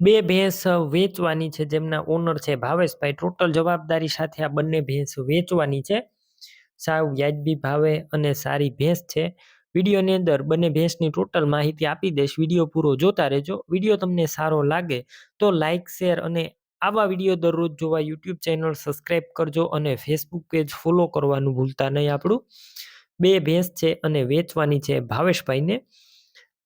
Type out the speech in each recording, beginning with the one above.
બે ભેંસ વેચવાની છે, જેમના ઓનર છે ભાવેશભાઈ. ટોટલ જવાબદારી સાથે આ બંને ભેંસ વેચવાની છે. સાવ વ્યાજબી ભાવે અને સારી ભેંસ છે. વિડીયોની અંદર બંને ભેંસની ટોટલ માહિતી આપી દઈશ. વીડિયો પૂરો જોતા રહેજો. વીડિયો તમને સારો લાગે તો લાઇક શેર અને આવા વીડિયો દરરોજ જોવા યુટ્યુબ ચેનલ સબસ્ક્રાઈબ કરજો અને ફેસબુક પેજ ફોલો કરવાનું ભૂલતા નહીં આપણું. બે ભેંસ છે અને વેચવાની છે ભાવેશભાઈને.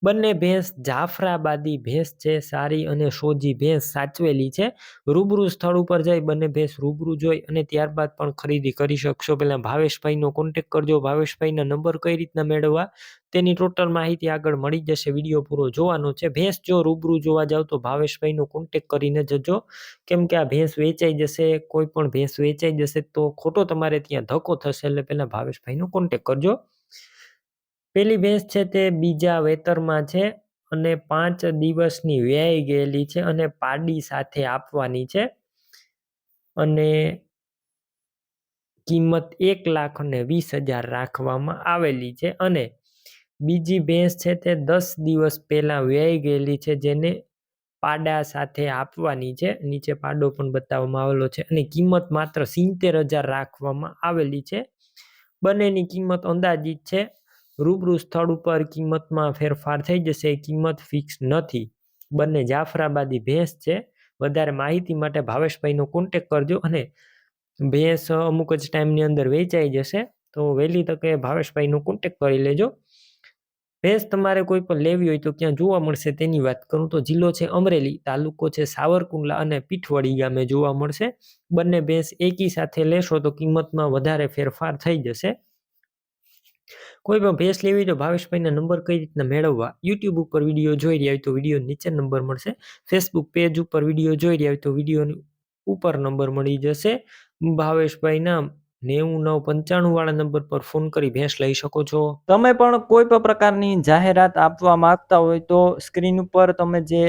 બંને ભેંસ જાફરાબાદી ભેંસ છે, સારી અને સોજી ભેંસ સાચવેલી છે. રૂબરૂ સ્થળ ઉપર જઈ બંને ભેંસ રૂબરૂ જોઈ અને ત્યારબાદ પણ ખરીદી કરી શકશો. પહેલાં ભાવેશભાઈનો કોન્ટેક કરજો. ભાવેશભાઈના નંબર કઈ રીતના મેળવવા તેની ટોટલ માહિતી આગળ મળી જશે. વીડિયો પૂરો જોવાનો છે. ભેંસ જો રૂબરૂ જોવા જાવ તો ભાવેશભાઈનો કોન્ટેક કરીને જજો. કેમ કે આ ભેંસ વેચાઈ જશે, કોઈ પણ ભેંસ વેચાઈ જશે તો ખોટો તમારે ત્યાં ધક્કો થશે એટલે પહેલાં ભાવેશભાઈનો કોન્ટેક કરજો. પેલી ભેંસ છે તે બીજા વેતરમાં છે અને પાંચ દિવસની વ્યાઈ ગયેલી છે અને પાડી સાથે આપવાની છે. અને કિંમત એક લાખ અને વીસ હજાર રાખવામાં આવેલી છે અને બીજી ભેંસ છે તે દસ દિવસ પહેલાં વ્યાઈ ગયેલી છે જેને પાડા સાથે આપવાની છે. નીચે પાડો પણ બતાવવામાં આવેલો છે અને કિંમત માત્ર સિત્તેર હજાર રાખવામાં આવેલી છે. બંનેની કિંમત અંદાજિત છે રૂબરૂ સ્થળ ઉપર કિંમતમાં ફેરફાર થઈ જશે કિંમત ફિક્સ નથી. બંને જાફરાબાદી ભેંસ છે. વધારે માહિતી માટે ભાવેશભાઈનો કોન્ટેક કરજો અને ભેંસ અમુક જ ટાઈમની અંદર વેચાઈ જશે, તો વહેલી તકે ભાવેશભાઈનો કોન્ટેક કરી લેજો. ભેંસ તમારે કોઈ પણ લેવી હોય તો ક્યાં જોવા મળશે તેની વાત કરું તો જિલ્લો છે અમરેલી, તાલુકો છે સાવરકુંડલા અને પીઠવડી ગામે જોવા મળશે. બંને ભેંસ એકી સાથે લેશો તો કિંમતમાં વધારે ફેરફાર થઈ જશે. કોઈ પણ ભેંસ લેવી તો ભાવેશભાઈના નંબર કઈ રીતના મેળવવા? યુટ્યુબ ઉપર વીડિયો જોઈ રહ્યા હોય તો વીડિયો નીચે નંબર મળશે. ફેસબુક પેજ ઉપર વીડિયો જોઈ રહ્યા હોય તો વિડીયોની ઉપર નંબર મળી જશે. ભાવેશભાઈના નેવું નવ પંચાણું વાળા નંબર પર ફોન કરી ભેંસ લઈ શકો છો. તમે પણ કોઈ પણ પ્રકારની જાહેરાત આપવા માંગતા હોય તો સ્ક્રીન ઉપર તમે જે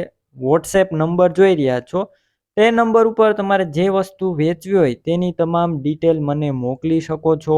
વોટ્સએપ નંબર જોઈ રહ્યા છો, તે નંબર ઉપર તમારે જે વસ્તુ વેચવી હોય તેની તમામ ડિટેલ મને મોકલી શકો છો.